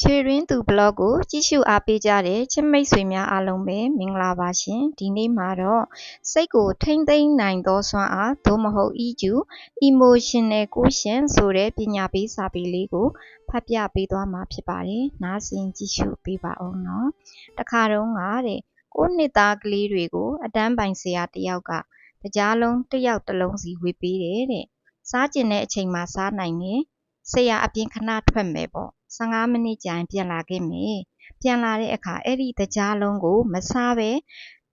ရွှေရင်းသူဘလော့ကို ကြည့်ရှုအားပေးကြတဲ့ ချစ်မိတ်ဆွေများအားလုံးပဲမင်္ဂလာပါရှင်ဒီနေ့မှာတော့စိတ်ကိုထိမ့်သိမ့်နိုင်သောစွမ်းအားသို့မဟုတ် EQ emotional quotient ဆိုတဲ့ပညာပေးစာပေလေးကိုဖတ်ပြပေးသွားမှာဖြစ်ပါတယ်နားဆင်ကြည့်ရှုပေးပါအောင်နော်တခါတော့ကတဲ့ကိုနှစ်သားကလေးတွေကိုအတန်းပိုင်ဆရာတယောက်ကတကြားလုံးတစ်ယောက်တစ်လုံးစီဝေပေးတယ်တဲ့စားကျင်တဲ့အချိန်မှာစားနိုင်တယ် ဆရာအပြင်ခဏထွက်မယ်ပေါ့15မိနစ်ကြာရင်ပြန်လာခဲ့မယ်ပြန်လာတဲ့အခါအဲ့ဒီတကြားလုံးကိုမစားပဲ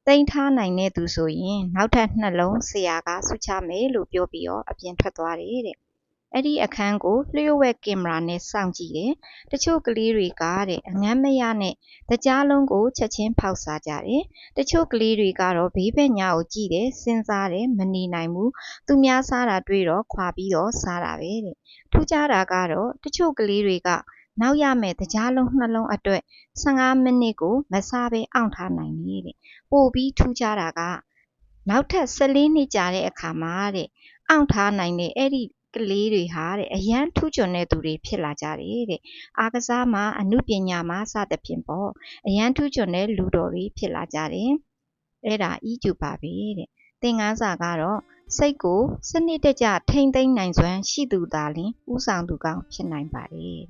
တိမ့်ထားနိုင်တဲ့သူဆိုရင် နောက်ထပ်နှလုံးဆရာကဆုချမယ်လို့ပြောပြီးတော့အပြင်ထွက်သွားတယ်တဲ့ အဲ့ဒီအခန်းကိုလျှို့ဝှက်ကင်မရာနဲ့စောင့်ကြည့်တယ်။တချို့ကလေးတွေကတဲ့အငမ်းမရနဲ့တကြားလုံးကိုချက်ချင်းဖောက်စားကြတယ်။တချို့ကလေးတွေကတော့ဘေးဘက်ညာကိုကြည့်တယ်စဉ်းစားတယ်မနေနိုင်ဘူး။သူများစားတာတွေ့တော့ခွာပြီးတော့စားတာပဲတဲ့။ထူးခြားတာကတော့တချို့ကလေးတွေကနောက်ရမယ့်တကြားလုံးနှလုံးအတွက်15မိနစ်ကိုမစားဘဲအောင့်ထားနိုင်တယ်တဲ့။ပိုပြီးထူးခြားတာကနောက်ထပ်14နှစ်ကြာတဲ့အခါမှာတဲ့အောင့်ထားနိုင်တဲ့အဲ့ဒီ ကလေးတွေဟာတဲ့အရန်ထူးချွန်တဲ့သူတွေဖြစ်လာကြတယ်တဲ့အားကစားမှာအမှုပညာမှာစသဖြင့်ပေါ့အရန်ထူးချွန်တဲ့လူတော်တွေဖြစ်လာကြတယ်အဲ့ဒါ EQ ပါပဲတဲ့သင်ခန်းစာကတော့စိတ်ကိုစနစ်တကျထိမ့်သိမ်းနိုင်စွမ်းရှိသူသာလျှင်ဥဆောင်သူကောင်းဖြစ်နိုင်ပါတယ်